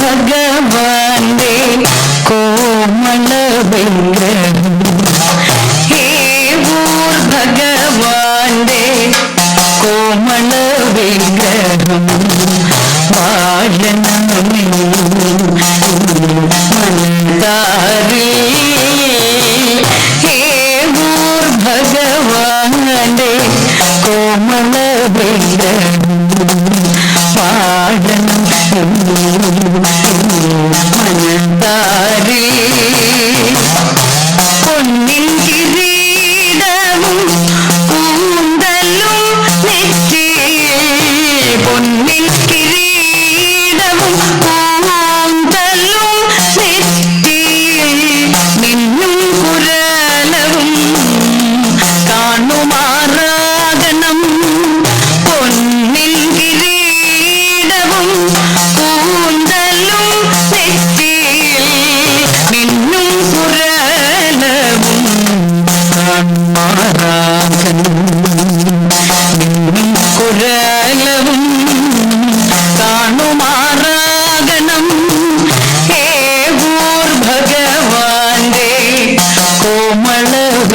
ഭഗവാന്റെ കോമള ബംഗ്രഹം ഭഗവാന്റെ കോമള വിഗ്രഹം പാടനമേതാരി ഹേവൂർ ഭഗവാന്റെ കോമള വിഗ്രഹം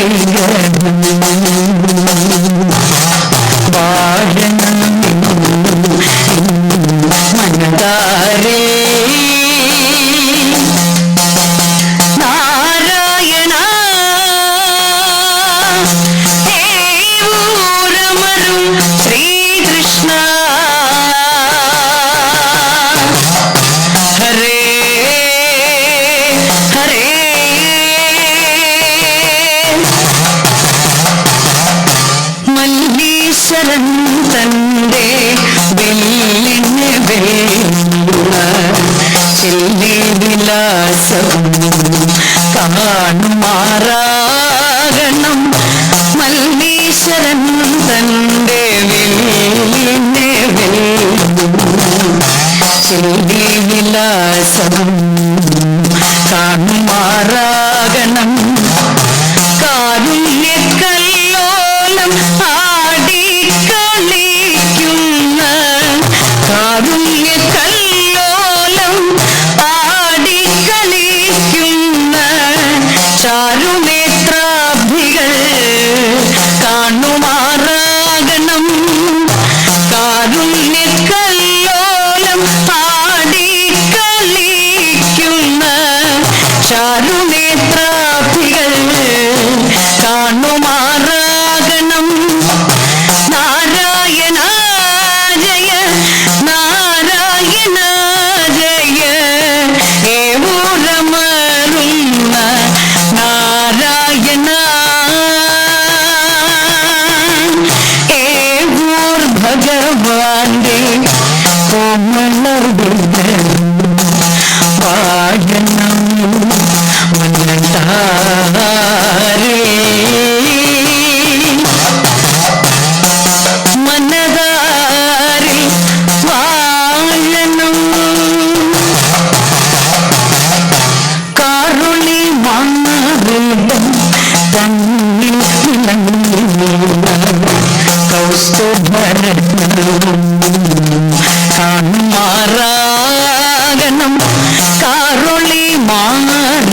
Praise God. മാറാകണം മല്ലീശ്വരൻ തന്റെ വിലാസം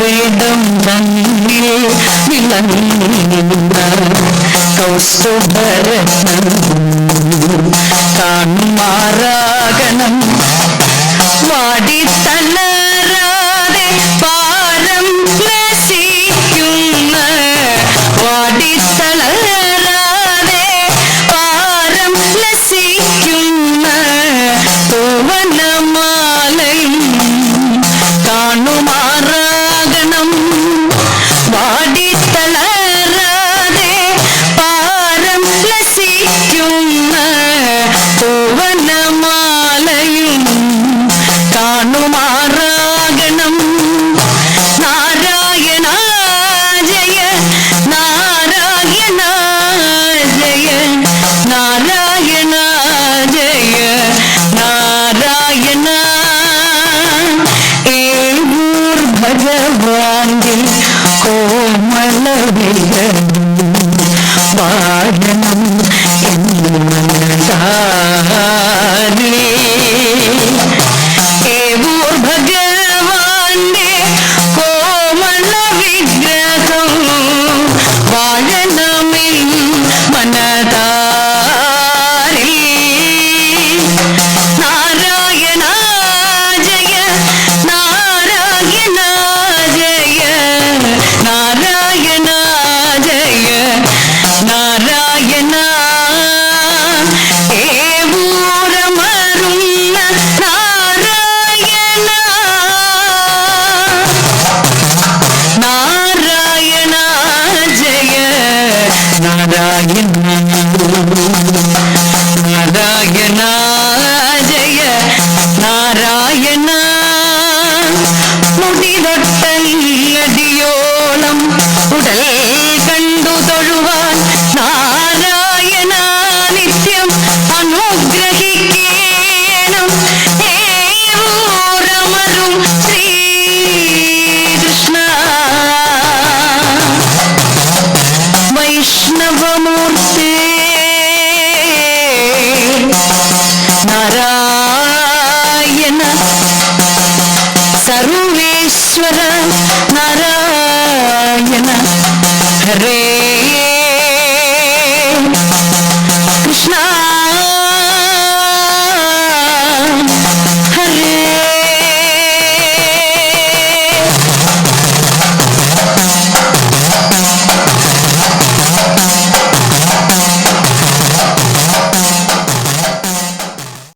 കിരീടം മണ്ണിൽ വിളങ്ങിരുന്ന കൗസുഭരണം കാണുമാറാ I love you. Narayana Hare